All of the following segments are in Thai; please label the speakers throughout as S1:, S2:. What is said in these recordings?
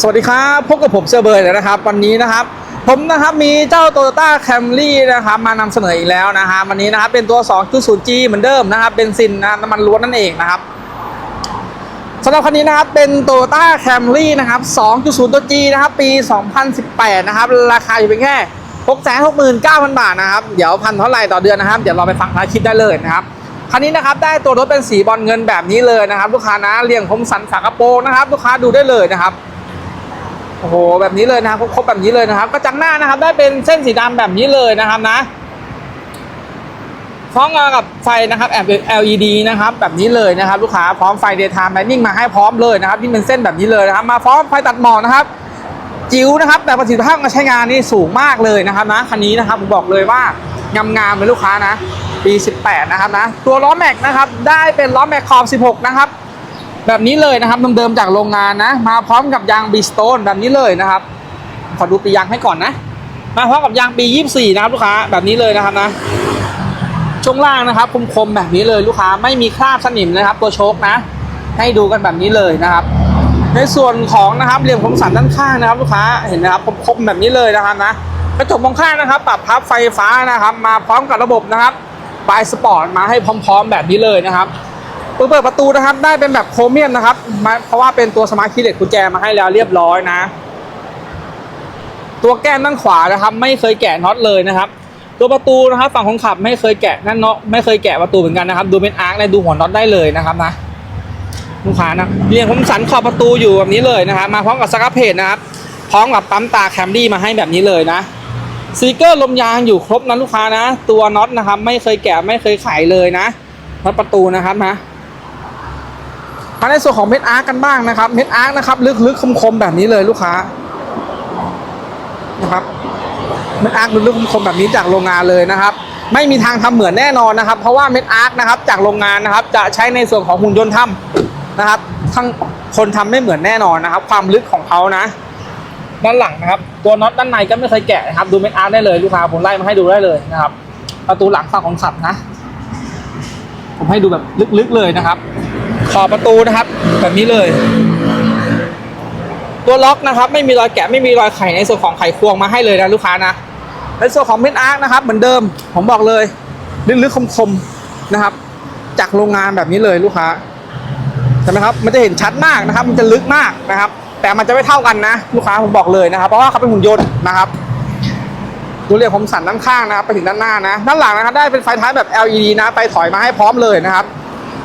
S1: สวัสดีครับพบกับผมเซอร์เบอร์เลยนะครับ วันนี้นะครับ ผมนะครับมีเจ้า Toyota Camry นะครับมานำเสนออีกแล้วนะฮะวันนี้นะครับเป็นตัว 2.0G เหมือนเดิมนะครับเบนซินนะน้ำมันล้วนนั่นเองนะครับสำหรับคันนี้นะครับเป็น Toyota Camry นะครับ 2.0 ตัว G นะครับปี 2018 นะครับราคาอยู่เพียงแค่ 669,000 บาทนะครับเดี๋ยวพันเท่าไหร่ต่อเดือนนะครับ เดี๋ยวเราไปฟังท้ายคลิปได้เลยนะครับคันนี้นะครับได้ตัวรถเป็นสีบอลเงินแบบนี้เลยนะครับ ลูกค้านะเรียงคมสันฝากระโปรงนะครับ ลูกค้าดูได้เลยนะครับ โอ้โหแบบนี้เลยนะครับครบแบบนี้เลยนะครับกระจังหน้านะครับ ได้เป็นเส้นสีดำแบบนี้เลยนะครับนะพร้อมกับไฟนะครับแอบ LED นะครับแบบนี้เลยนะครับ ลูกค้าพร้อมไฟ daytime running มาให้พร้อมเลยนะครับที่เป็นเส้นแบบนี้เลยนะครับ มาพร้อมไฟตัดหมอกนะครับ จิ๋วนะครับ แต่ประสิทธิภาพการใช้งานนี่สูงมากเลยนะครับนะคันนี้นะครับผมบอกเลยว่างามๆเลยลูกค้านะ ปี 18 นะครับนะตัวล้อแม็กนะครับได้เป็นล้อแม็กขอบ 16 นะครับ แบบนี้เลยนะครับเดิมๆจากโรงงานนะ มาพร้อมกับยางบีสโตนแบบนี้เลยนะครับ ขอดูปียางให้ก่อนนะ มาพร้อมกับยางปี 24 นะครับลูกค้าแบบนี้เลยนะครับนะช่วงล่างนะครับคมๆแบบนี้เลยลูกค้าไม่มีคราบสนิมนะครับ ตัวโชคนะ ให้ดูกันแบบนี้เลยนะครับ ในส่วนของนะครับเหลี่ยมคมสันด้านข้างนะครับ ลูกค้าเห็นนะครับคมๆแบบนี้เลยนะครับนะกระจกมองข้างนะครับ ปรับพับไฟฟ้านะครับ มาพร้อมกับระบบนะครับปลายสปอร์ตมาให้พร้อม ๆ แบบนี้เลยนะครับ เปิดประตูนะครับ ได้เป็นแบบโครเมียมนะครับ เพราะว่าเป็นตัวสมาร์ทคีย์เลสกุญแจมาให้แล้วเรียบร้อยนะ ตัวแก้มด้านขวานะครับ ไม่เคยแกะน็อตเลยนะครับ ตัวประตูนะครับ ฝั่งคนขับไม่เคยแกะนั่นเนาะไม่เคยแกะประตูเหมือนกันนะครับ ดูเป็นอาร์คเลยดูหัวน็อตได้เลยนะครับนะลูกค้านะเรียงคมสันขอบประตูอยู่แบบนี้เลยนะครับมาพร้อมกับสครับเพจนะครับ พร้อมกับปั๊มตาแคมรี่มาให้แบบนี้เลยนะสติกเกอร์ลมยางอยู่ครบนะลูกค้านะ ตัวน็อตนะครับ ไม่เคยแกะไม่เคยไขเลยนะน็อตประตูนะครับนะ มาในส่วนของเม็ดอาร์กันบ้างนะครับ เม็ดอาร์นะครับลึกๆคมๆแบบนี้เลยลูกค้านะครับเม็ดอาร์ลึกๆคมๆแบบนี้จากโรงงานเลยนะครับ ไม่มีทางทำเหมือนแน่นอนนะครับ เพราะว่าเม็ดอาร์นะครับจากโรงงานนะครับ จะใช้ในส่วนของหุ่นยนต์ทำนะครับทั้งคนทำไม่เหมือนแน่นอนนะครับ ความลึกของเขานะ ด้านหลังนะครับ ตัวน็อตด้านในก็ไม่เคยแกะนะครับ ดูเม็ดอาร์ได้เลยลูกค้าผมไล่มาให้ดูได้เลยนะครับ ประตูหลังฝั่งของขับนะ ผมให้ดูแบบลึกๆเลยนะครับ ขอบประตูนะครับ แบบนี้เลย ตัวล็อกนะครับ ไม่มีรอยแกะไม่มีรอยไขในส่วนของไขควงมาให้เลยนะลูกค้านะในส่วนของเพนอาร์คนะครับ เหมือนเดิมผมบอกเลยลึกๆคมๆนะครับ จากโรงงานแบบนี้เลยลูกค้าใช่ไหมครับ มันจะเห็นชัดมากนะครับ มันจะลึกมากนะครับ แต่มันจะไม่เท่ากันนะ ลูกค้าผมบอกเลยนะครับ เพราะว่าเขาเป็นหุ่นยนต์นะครับดูเรียกผมสั่นด้านข้างนะครับไปถึงด้านหน้านะ ด้านหลังนะครับได้เป็นไฟท้ายแบบ LED นะไฟถอยมาให้พร้อมเลยนะครับ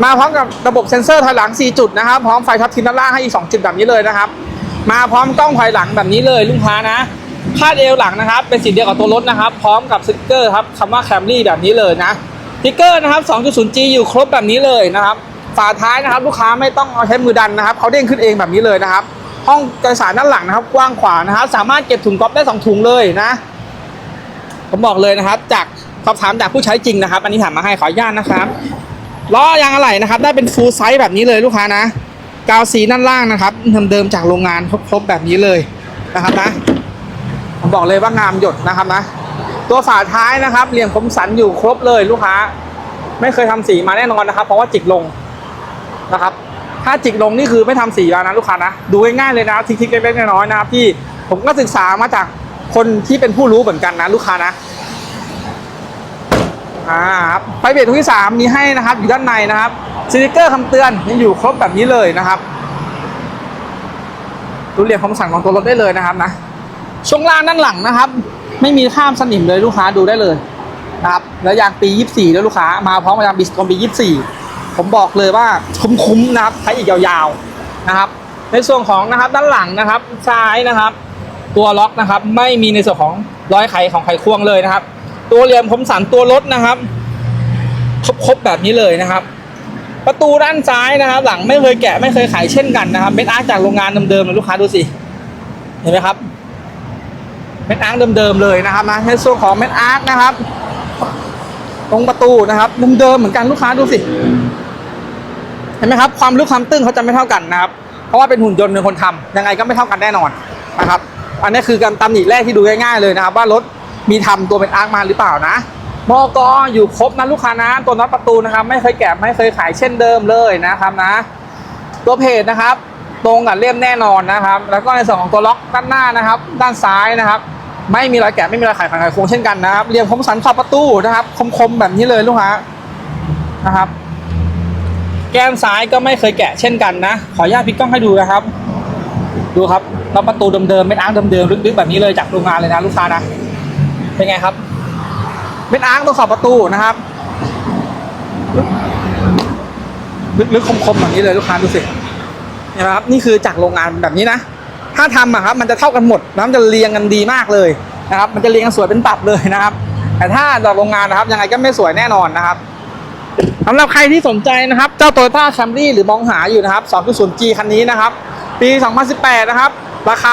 S1: มาพร้อมกับระบบเซ็นเซอร์ถอยหลัง 4 จุดนะครับ พร้อมไฟทับทิมด้านล่างให้อีก 2 จุดแบบนี้เลยนะครับ มาพร้อมกล้องถอยหลังแบบนี้เลยลูกค้านะคาดเอวหลังนะครับ เป็นสีเดียวกับตัวรถนะครับ พร้อมกับสติ๊กเกอร์ครับคำว่า Camry แบบนี้เลยนะสติ๊กเกอร์นะครับ 2.0G อยู่ครบแบบนี้เลยนะครับ ฝาท้ายนะครับ ลูกค้าไม่ต้องเอาใช้มือดันนะครับเขาเด้งขึ้นเองแบบนี้เลยนะครับ ห้องโดยสารด้านหลังนะครับ กว้างขวางนะครับ สามารถเก็บถุงก๊อฟได้สองถุงเลยนะ ผมบอกเลยนะครับ จากสอบถามจากผู้ใช้จริงนะครับ อันนี้ถามมาให้ขออนุญาตนะครับ ล้อยางอะไหล่นะครับ ได้เป็นฟูลไซส์แบบนี้เลยลูกค้านะกาวสีด้านล่างนะครับเดิมๆจากโรงงานครบๆแบบนี้เลยนะครับนะผมบอกเลยว่างามหยดนะครับนะ ตัวฝาท้ายนะครับเหลี่ยมคมสันอยู่ครบเลยลูกค้า ไม่เคยทำสีมาแน่นอนนะครับ เพราะว่าจิกลงนะครับ ถ้าจิกลงนี่คือไม่ทำสีแล้วนะลูกค้านะดูง่ายๆเลยนะทิกๆเล็กๆน้อยๆนะครับที่ผมก็ศึกษามาจากคนที่เป็นผู้รู้เหมือนกันนะลูกค้านะ อ่าครับไฟเบรกทุกที่สามมีให้นะครับอยู่ด้านในนะครับสติกเกอร์คำเตือนยังอยู่ครบแบบนี้เลยนะครับดูเหลี่ยมคมสันของตัวรถได้เลยนะครับนะช่วงล่างด้านหลังนะครับ ไม่มีข้ามสนิมเลยลูกค้าดูได้เลยนะครับแล้วยางปี 24 แล้วลูกค้ามาพร้อมกับยางบิสกอนปี 24 ผมบอกเลยว่าคุ้มๆนะครับใช้อีกยาวๆนะครับ ในส่วนของนะครับด้านหลังนะครับซ้ายนะครับ ตัวล็อกนะครับ ไม่มีในส่วนของร้อยไขของไขควงเลยนะครับ ตัวเหลี่ยมคมสันตัวรถนะครับครบๆแบบนี้เลยนะครับ ประตูด้านซ้ายนะครับ หลังไม่เคยแกะไม่เคยขายเช่นกันนะครับเม็ดอาร์จากโรงงานเดิมๆเลยลูกค้าดูสิเห็นไหมครับเม็ดอาร์เดิมๆเลยนะครับนะในส่วนของเม็ดอาร์นะครับ ตรงประตูนะครับเดิมๆเหมือนกันลูกค้าดูสิเห็นไหมครับความลึกความตื้นเขาจะไม่เท่ากันนะครับ เพราะว่าเป็นหุ่นยนต์เป็นคนทำยังไงก็ไม่เท่ากันแน่นอนนะครับ อันนี้คือการตำหนิแรกที่ดูง่ายๆเลยนะครับ ว่ารถ มีทำตัวเป็นอาร์คมาหรือเปล่านะมอกออยู่ครบนะลูกค้านะตัวน็อตประตูนะครับ ไม่เคยแกะไม่เคยขายเช่นเดิมเลยนะครับนะ ตัวเพจนะครับ ตรงกับเล่มแน่นอนนะครับ แล้วก็ในส่วนของตัวล็อกด้านหน้านะครับ ด้านซ้ายนะครับ ไม่มีรอยแกะไม่มีรอยขขันไขโครงเช่นกันนะครับเรียงคมสันขอบประตูนะครับ คมๆแบบนี้เลยลูกค้านะครับ แก้มซ้ายก็ไม่เคยแกะเช่นกันนะ ขออนุญาตพลิกกล้องให้ดูนะครับ ดูครับล็อกประตูเดิมๆเม็ดอาร์คเดิมๆลึกๆแบบนี้เลยจากโรงงานเลยนะลูกค้านะ เป็นไงครับเม็ดอาร์คตรงขอบประตูนะครับลึกๆคมๆแบบนี้เลยลูกค้าดูสินะครับ นี่คือจากโรงงานแบบนี้นะ ถ้าทำอะครับ มันจะเท่ากันหมดน้ำจะเรียงกันดีมากเลยนะครับ มันจะเรียงกันสวยเป็นตับเลยนะครับ แต่ถ้าจากโรงงานนะครับ ยังไงก็ไม่สวยแน่นอนนะครับสำหรับใครที่สนใจนะครับ เจ้า Toyota Camry หรือมองหาอยู่นะครับ 2.0G คันนี้นะครับ ปี 2018 นะครับ ราคา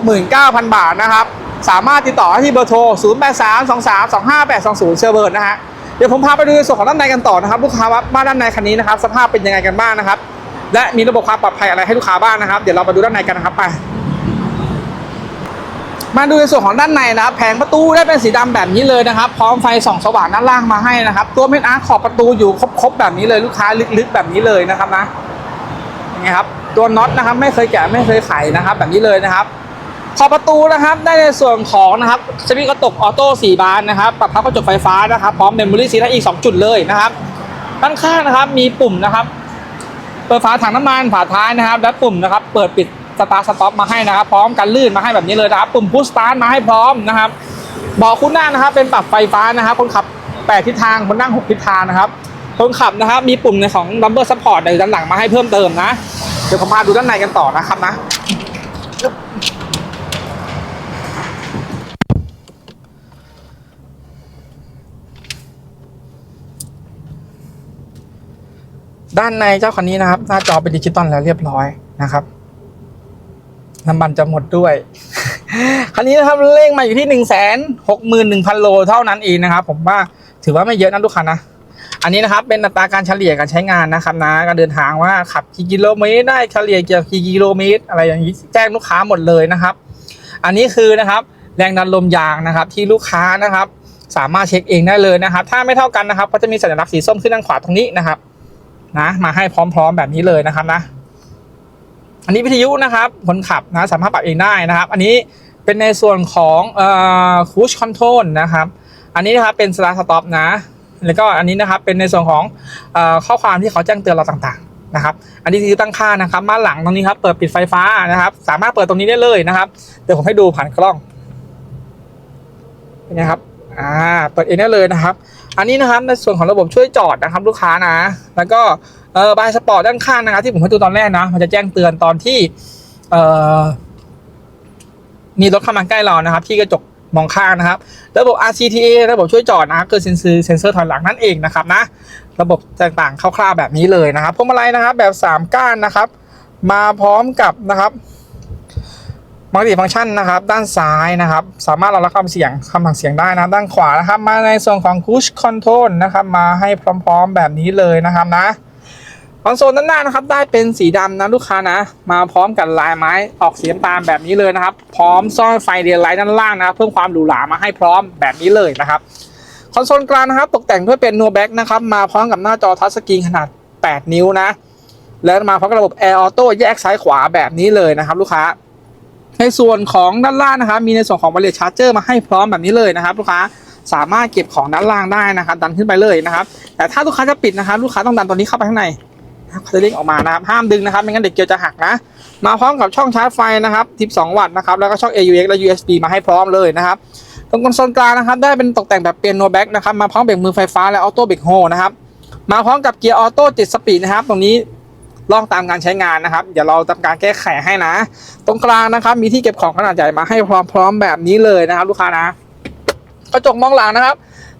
S1: 669,000 บาทนะครับ สามารถติดต่อได้ที่เบอร์โทร 0832325820เซอร์เบิร์ดนะฮะ เดี๋ยวผมพาไปดูในส่วนของด้านในกันต่อนะครับ ลูกค้าว่าบ้านด้านในคันนี้นะครับ สภาพเป็นยังไงกันบ้างนะครับ และมีระบบความปลอดภัยอะไรให้ลูกค้าบ้างนะครับ เดี๋ยวเรามาดูด้านในกันนะครับไป มาดูในส่วนของด้านในนะครับ แผงประตูได้เป็นสีดำแบบนี้เลยนะครับ พร้อมไฟส่องสว่างด้านล่างมาให้นะครับ ตัวเม็ดอาร์ขอบประตูอยู่ครบๆแบบนี้เลยลูกค้าลึกๆแบบนี้เลยนะครับนะยังไงครับ ตัวน็อตนะครับไม่เคยแกะไม่เคยไขนะครับ แบบนี้เลยนะครับ ขอบประตูนะครับได้ในส่วนของนะครับสวิตกระตกออโต้4บานนะครับปรับพับกระจกไฟฟ้านะครับพร้อมเมมโมรี่ซีและอีก 2 จุดเลยนะครับด้านข้างนะครับมีปุ่มนะครับ เปิดฝาถังน้ำมันฝาท้ายนะครับ และปุ่มนะครับเปิดปิดสตาร์สต็อปมาให้นะครับ พร้อมกันลื่นมาให้แบบนี้เลยนะครับ ปุ่มพุชสตาร์ทมาให้พร้อมนะครับเบาะคู่หน้านะครับ เป็นปรับไฟฟ้านะครับ คนขับแปดทิศทางคนนั่งหกทิศทางนะครับ คนขับนะครับ มีปุ่มในของ Lumber Support ในด้านหลังมาให้เพิ่มเติมนะ เดี๋ยวผมมาดูด้านในกันต่อนะครับนะ ด้านในเจ้าคันนี้นะครับ หน้าจอเป็นดิจิตอลแล้วเรียบร้อยนะครับน้ำมันจะหมดด้วย คันนี้นะครับเลขมาอยู่ที่หนึ่งแสนหกหมื่นหนึ่งพันโลเท่านั้นเองนะครับ ผมว่าถือว่าไม่เยอะนะทุกคันนะ อันนี้นะครับเป็นอัตราการเฉลี่ยการใช้งานนะครับนะการเดินทางว่าขับกี่กิโลเมตรได้เฉลี่ยเกี่ยวกี่กิโลเมตร อะไรอย่างนี้แจ้งลูกค้าหมดเลยนะครับ อันนี้คือนะครับแรงดันลมยางนะครับ ที่ลูกค้านะครับ สามารถเช็คเองได้เลยนะครับ ถ้าไม่เท่ากันนะครับ ก็จะมีสัญลักษณ์สีส้มขึ้นด้านขวาตรงนี้นะครับ นะ มาให้พร้อมๆแบบนี้เลยนะครับนะ อันนี้วิทยุนะครับคนขับนะสามารถปรับเองได้นะครับ อันนี้เป็นในส่วนของเอ่อคูชคอนโทรลนะครับ อันนี้นะครับเป็นสตาร์ทสต็อปนะ แล้วก็อันนี้นะครับเป็นในส่วนของเอ่อข้อความที่เขาแจ้งเตือนเราต่างๆนะครับ อันนี้คือตั้งค่านะครับมาหลังตรงนี้ครับเปิดปิดไฟฟ้านะครับ สามารถเปิดตรงนี้ได้เลยนะครับ เดี๋ยวผมให้ดูผ่านกล้องเป็นไงครับอ่าเปิดเองได้เลยนะครับ อันนี้นะครับในส่วนของระบบช่วยจอดนะครับลูกค้านะ แล้วก็เออบายสปอร์ตด้านข้างนะครับที่ผมให้ดูตอนแรกนะ มันจะแจ้งเตือนตอนที่เออมีรถเข้ามาใกล้เรานะครับ ที่กระจกมองข้างนะครับ ระบบ RCTA ระบบช่วยจอดนะครับคือเซนเซอร์เซนเซอร์ถอยหลังนั่นเองนะครับนะ ระบบต่างๆคร่าวๆแบบนี้เลยนะครับพวงมาลัยนะครับ แบบ 3 ก้านนะครับ มาพร้อมกับนะครับ มัลติฟังก์ชันนะครับ ด้านซ้ายนะครับ สามารถรองรับความเสียงคำสั่งเสียงได้นะด้านขวานะครับ มาในส่วนของ Cruise Control นะครับ มาให้พร้อมๆแบบนี้เลยนะครับนะคอนโซลด้านหน้านะครับ ได้เป็นสีดำนะลูกค้านะ มาพร้อมกับลายไม้ออกสีน้ำตาลแบบนี้เลยนะครับ พร้อมซ่อนไฟเดียไลท์ด้านล่างนะเพิ่มความหรูหรามาให้พร้อมแบบนี้เลยนะครับคอนโซลกลางนะครับ ตกแต่งด้วยเป็นนัวแบ็กนะครับ มาพร้อมกับหน้าจอทัชสกรีนขนาด 8 นิ้วนะ และมาพร้อมกับระบบ Air Auto แยกซ้ายขวาแบบนี้เลยนะครับ ลูกค้า ในส่วนของด้านล่างนะครับมีในส่วนของบริเลชาร์เจอร์มาให้พร้อมแบบนี้เลยนะครับลูกค้าสามารถเก็บของด้านล่างได้นะครับ ดันขึ้นไปเลยนะครับ แต่ถ้าลูกค้าจะปิดนะครับลูกค้าต้องดันตัวนี้เข้าไปข้างในเขาจะเด้งออกมานะครับห้ามดึงนะครับไม่งั้นเด็กเกียวจะหักนะ มาพร้อมกับช่องชาร์จไฟนะครับ 12 วัตต์นะครับแล้วก็ช่อง AUX และ USB มาให้พร้อมเลยนะครับตรงคอนโซลกลางนะครับ ได้เป็นตกแต่งแบบเปียโนแบ็กนะครับมาพร้อมเบรกมือไฟฟ้าและออโต้เบรกโฮนะครับมาพร้อมกับเกียร์ออโต้7สปีดนะครับ ตรงนี้ ลองตามการใช้งานนะครับเดี๋ยวเราทำการแก้ไขให้นะ ตรงกลางนะครับ มีที่เก็บของขนาดใหญ่มาให้พร้อมๆแบบนี้เลยนะครับ ลูกค้านะกระจกมองหลังนะครับ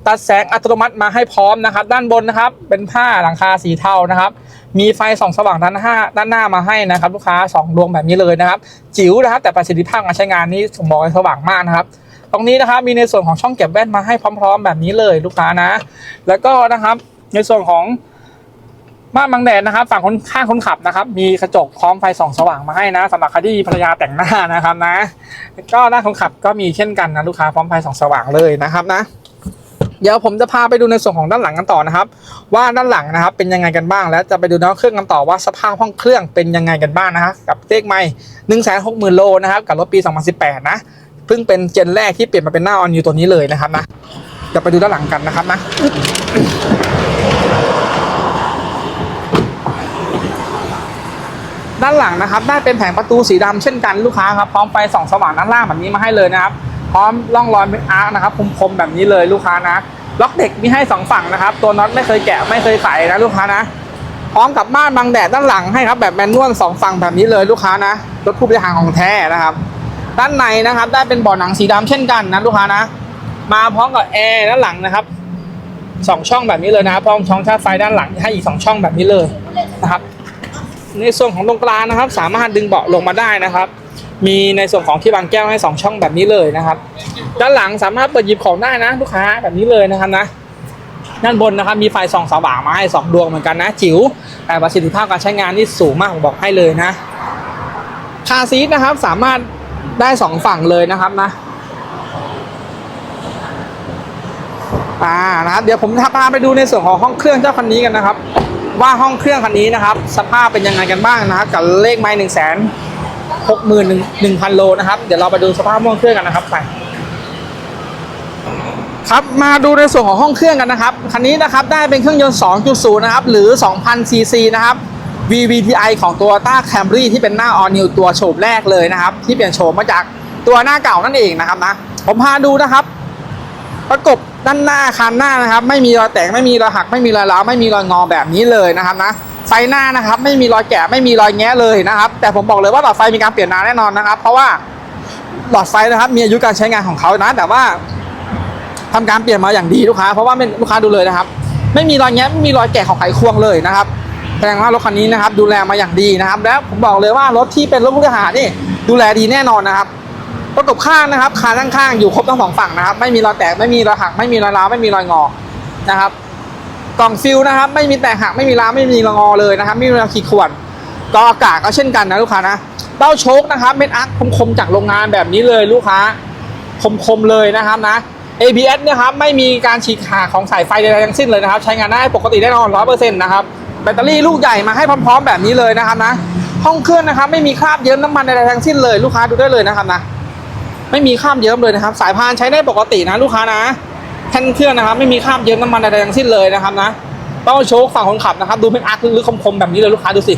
S1: ตัดแสงอัตโนมัติมาให้พร้อมนะครับ ด้านบนนะครับ เป็นผ้าหลังคาสีเทานะครับ มีไฟส่องสว่างด้านหน้าด้านหน้ามาให้นะครับ ลูกค้าสองดวงแบบนี้เลยนะครับ จิ๋วนะครับ แต่ประสิทธิภาพการใช้งานนี้ผมบอกสว่างมากนะครับตรงนี้นะครับมีในส่วนของช่องเก็บแว่นมาให้พร้อม ๆ แบบนี้เลยลูกค้านะ แล้วก็นะครับในส่วนของ ม่านบังแดดนะครับฝั่งคนข้างคนขับนะครับ มีกระจกพร้อมไฟส่องสว่างมาให้นะสำหรับใครที่ภรรยาแต่งหน้านะครับนะ ก็ด้านคนขับก็มีเช่นกันนะลูกค้าพร้อมไฟส่องสว่างเลยนะครับนะ เดี๋ยวผมจะพาไปดูในส่วนของด้านหลังกันต่อนะครับ ว่าด้านหลังนะครับเป็นยังไงกันบ้าง แล้วจะไปดูน้ำเครื่องกันต่อว่าสภาพห้องเครื่องเป็นยังไงกันบ้างนะฮะกับเลขไม่หนึ่งแสนหกหมื่นโลนะครับกับรถปี 2018 นะเพิ่งเป็นเจนแรกที่เปลี่ยนมาเป็นหน้าออนยูตัวนี้เลยนะครับนะเดี๋ยวไปดูด้านหลังกันนะครับนะ ด้านหลังนะครับ ได้เป็นแผงประตูสีดำเช่นกันลูกค้าครับพร้อมไฟส่องสว่างด้านล่างแบบนี้มาให้เลยนะครับพร้อมร่องรอยเป็นอาร์คนะครับคมๆแบบนี้เลยลูกค้านะล็อกเด็กมีให้สองฝั่งนะครับตัวน็อตไม่เคยแกะไม่เคยไขนะลูกค้านะพร้อมกับม่านบังแดดด้านหลังให้ครับแบบแมนนวลสองฝั่งแบบนี้เลยลูกค้านะรถผู้บริหารของแท้นะครับ ด้านในนะครับ ได้เป็นเบาะหนังสีดำเช่นกันนะลูกค้านะ มาพร้อมกับแอร์ด้านหลังนะครับสองช่องแบบนี้เลยนะครับพร้อมช่องชาร์จไฟด้านหลังให้อีกสองช่องแบบนี้เลยนะครับ ในส่วนของตรงกลางนะครับ สามารถดึงเบาะลงมาได้นะครับ มีในส่วนของที่วางแก้วให้สองช่องแบบนี้เลยนะครับ ด้านหลังสามารถเปิดหยิบของได้นะลูกค้าแบบนี้เลยนะครับนะด้านบนนะครับมีไฟส่องสว่างมาให้สองดวงเหมือนกันนะ จิ๋วแต่ประสิทธิภาพการใช้งานนี่สูงมากผมบอกให้เลยนะคาซีทนะครับสามารถได้สองฝั่งเลยนะครับนะอ่านะครับเดี๋ยวผมพาไปดูในส่วนของห้องเครื่องเจ้าคันนี้กันนะครับ ว่าห้องเครื่องคันนี้นะครับ สภาพเป็นยังไงกันบ้างนะครับกับเลขไม้หนึ่งแสนหกหมื่นหนึ่งพันโลนะครับ เดี๋ยวเราไปดูสภาพห้องเครื่องกันนะครับไปครับมาดูในส่วนของห้องเครื่องกันนะครับคันนี้นะครับได้เป็นเครื่องยนต์ 2.0 นะครับหรือ 2,000 ซีซีนะครับ VVTi ของ Toyota Camry ที่เป็นหน้า All New ตัวโฉมแรกเลยนะครับ ที่เปลี่ยนโฉมมาจากตัวหน้าเก่านั่นเองนะครับนะผมพาดูนะครับ ประกบ ด้านหน้าคันหน้านะครับ ไม่มีรอยแตกไม่มีรอยหัก ไม่มีรอยร้าวไม่มีรอยงอแบบนี้เลยนะครับนะไฟหน้านะครับ ไม่มีรอยแกะไม่มีรอยแงะเลยนะครับ แต่ผมบอกเลยว่าหลอดไฟมีการเปลี่ยนนานแน่นอนนะครับ เพราะว่าหลอดไฟนะครับ มีอายุการใช้งานของเขานะ แต่ว่าทำการเปลี่ยนมาอย่างดีลูกค้า เพราะว่าลูกค้าดูเลยนะครับ ไม่มีรอยแงะไม่มีรอยแกะของไขควงเลยนะครับแสดงว่ารถคันนี้นะครับ ดูแลมาอย่างดีนะครับ แล้วผมบอกเลยว่ารถที่เป็นรถผู้บริหารนี่ดูแลดีแน่นอนนะครับ ประกบข้างนะครับคานข้างๆอยู่ครบทั้งสองฝั่งนะครับ ไม่มีรอยแตกไม่มีรอยหักไม่มีรอยร้าวไม่มีรอยงอนะครับ กล่องฟิลนะครับ ไม่มีแตกหักไม่มีร้าวไม่มีรอยงอเลยนะครับ ไม่มีรอยขีดข่วนกออากาศก็เช่นกันนะลูกค้านะเต้าโชคนะครับเม็ดอาร์คคมๆจากโรงงานแบบนี้เลยลูกค้าคมๆเลยนะครับนะ ABS เนะครับไม่มีการฉีกขาดของสายไฟใดๆทั้งสิ้นเลยนะครับ ใช้งานได้ปกติแน่นอนร้อยเปอร์เซ็นต์นะครับแบตเตอรี่ลูกใหญ่มาให้พร้อมๆ แบบนี้เลยนะครับนะ ห้องเครื่องนะครับไม่มีคราบเยิ้มน้ำมันใดๆทั้งสิ้นเลยลูกค้าดูได้เลยนะครับนะ ไม่มีข้ามเยิ้มเลยนะครับ สายพานใช้ได้ปกตินะลูกค้านะแท่นเครื่องนะครับ ไม่มีข้ามเยิ้มน้ำมันใดๆทั้งสิ้นเลยนะครับนะต้องโชคฝั่งคนขับนะครับ ดูเป็นอาร์คหรือคมๆแบบนี้เลยลูกค้าดูสิ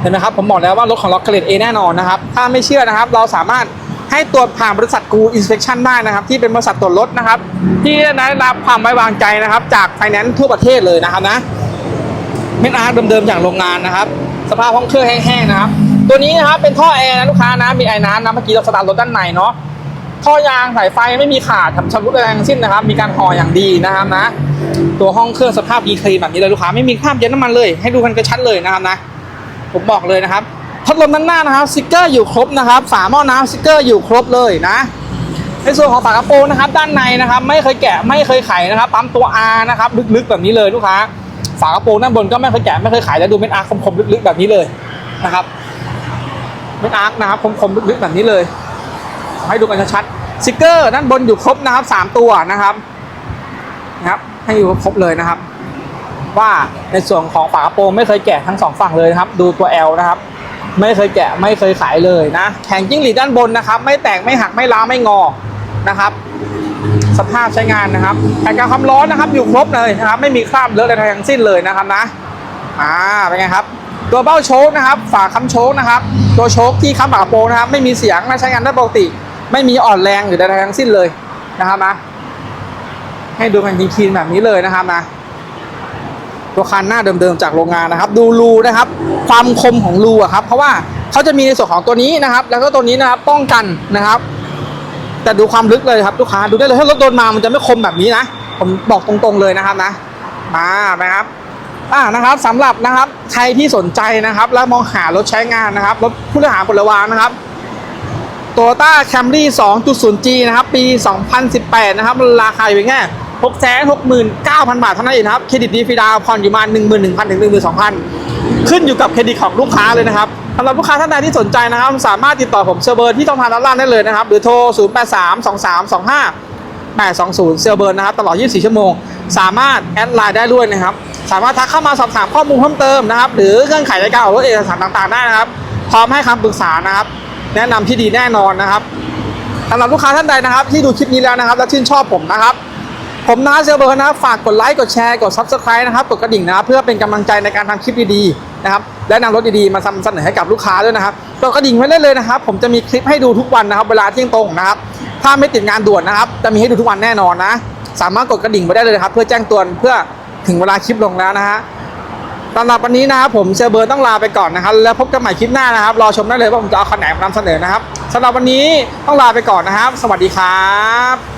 S1: เห็นไหมครับผมบอกแล้วว่ารถของเราเกรดเอแน่นอนนะครับ ถ้าไม่เชื่อนะครับ เราสามารถให้ตรวจผ่านบริษัทกูอินสเป t ชันได้นะครับ ที่เป็นบริษัทตรวจรถนะครับ ที่ได้รับความไว้วางใจนะครับ จากไฟแนนซ์ทั่วประเทศเลยนะครับนะเม็ดอาร์เดิมๆจากโรงงานนะครับ สภาพห้องเครื่องแห้งๆนะครับ ตัวนี้นะครับเป็นท่อแอร์นะลูกค้านะมีไอ้น้ำนะเมื่อกี้เราสตาร์ทรถด้านในเนาะ ท่อยางสายไฟไม่มีขาดทำชำรุดอะไรทั้งสิ้นนะครับ มีการห่ออย่างดีนะครับนะ ตัวห้องเครื่องสภาพดีคลีนแบบนี้เลยลูกค้าไม่มีคราบเย็นน้ำมันเลย ให้ดูกันกระชัดเลยนะครับนะ ผมบอกเลยนะครับพัดลมด้านหน้านะครับสติกเกอร์อยู่ครบนะครับฝาหม้อน้ำสติกเกอร์อยู่ครบเลยนะ ในส่วนของฝากระโปรงนะครับ ด้านในนะครับ ไม่เคยแกะไม่เคยไขนะครับปั๊มตัว R นะครับลึกๆแบบนี้เลยลูกค้าฝากระโปรงด้านบนก็ไม่เคยแกะไม่เคยไขแล้วดูเป็นอาร์คมๆลึกๆแบบนี้เลยนะครับเป็นอาร์คนะครับคมๆลึกๆแบบนี้เลย ให้ดูกันชัดๆสติกเกอร์ด้านบนอยู่ครบนะครับสามตัวนะครับนะครับให้อยู่ครบเลยนะครับ ว่าในส่วนของฝากระโปรงไม่เคยแกะทั้งสองฝั่งเลยนะครับ ดูตัว L นะครับ ไม่เคยแกะไม่เคยขายเลยนะแข็งจิ้งหรีดด้านบนนะครับ ไม่แตกไม่หักไม่ล้าไม่งอนะครับ สภาพใช้งานนะครับแผ่นกันความร้อนนะครับ อยู่ครบเลยนะครับ ไม่มีคราบเลอะอะไรทั้งสิ้นเลยนะครับนะอ่าเป็นไงครับตัวเบ้าโชคนะครับ ฝาค้ำโชคนะครับ ตัวโชคที่ค้ำฝากระโปรงนะครับ ไม่มีเสียงนะใช้งานได้ปกติ ไม่มีอ่อนแรงหรือใดๆทั้งสิ้นเลยนะครับนะให้ดูกันคลีนแบบนี้เลยนะครับนะตัวคันหน้าเดิมๆจากโรงงานนะครับ ดูรูนะครับ ความคมของรูอะครับ เพราะว่าเขาจะมีในส่วนของตัวนี้นะครับ แล้วก็ตัวนี้นะครับป้องกันนะครับ แต่ดูความลึกเลยครับลูกค้าดูได้เลยถ้ารถโดนมามันจะไม่คมแบบนี้นะผมบอกตรงๆเลยนะครับนะมานะครับอ่านะครับสำหรับนะครับใครที่สนใจนะครับ และมองหารถใช้งานนะครับรถผู้บริหารผลวางนะครับ Toyota Camry 2.0G นะครับ ปี 2018 นะครับ ราคาอยู่แค่669,000 บาทเท่านั้นเองนะครับ เครดิตดีฟรีดาวผ่อนอยู่มา 11,000 ถึง 12,000 ขึ้นอยู่กับเครดิตของลูกค้าเลยนะครับสำหรับลูกค้าท่านใดที่สนใจนะครับ สามารถติดต่อผมเชอร์เบอร์ที่ต้องทางด้านล่างได้เลยนะครับ หรือโทร 0832325820 เซลเบิร์นนะครับ ตลอด 24 ชั่วโมง สามารถแอดไลน์ได้ด้วยนะครับ สามารถทักเข้ามาสอบถามข้อมูลเพิ่มเติมนะครับ หรือเงื่อนไขในการออกรถเอกสารต่างๆได้นะครับ พร้อมให้คำปรึกษานะครับ แนะนำที่ดีแน่นอนนะครับสำหรับลูกค้าท่านใดนะครับ ที่ดูคลิปนี้แล้วนะครับ และชื่นชอบผมนะครับ ผมนะเซลเบิร์นะฝากกดไลค์กดแชร์กด Subscribe นะครับกดกระดิ่งนะเพื่อเป็นกำลังใจในการทำคลิปดีๆนะครับและนำรถดีๆมานำเสนอให้กับลูกค้าด้วยนะครับกดกระดิ่งไว้ได้เลยนะครับ ผมจะมีคลิปให้ดูทุกวันนะครับ เวลาเที่ยงตรงนะครับถ้าไม่ติดงานด่วนนะครับ จะมีให้ดูทุกวันแน่นอนนะ สามารถกดกระดิ่งไว้ได้เลยนะครับ เพื่อแจ้งเตือนเพื่อถึงเวลาคลิปลงแล้วนะฮะ สำหรับวันนี้นะครับผมเซเบอร์ต้องลาไปก่อนนะครับ แล้วพบกันใหม่คลิปหน้านะครับ รอชมได้เลยว่าผมจะเอาคันไหนมานำเสนอนะครับสำหรับวันนี้ต้องลาไปก่อนนะครับ สวัสดีครับ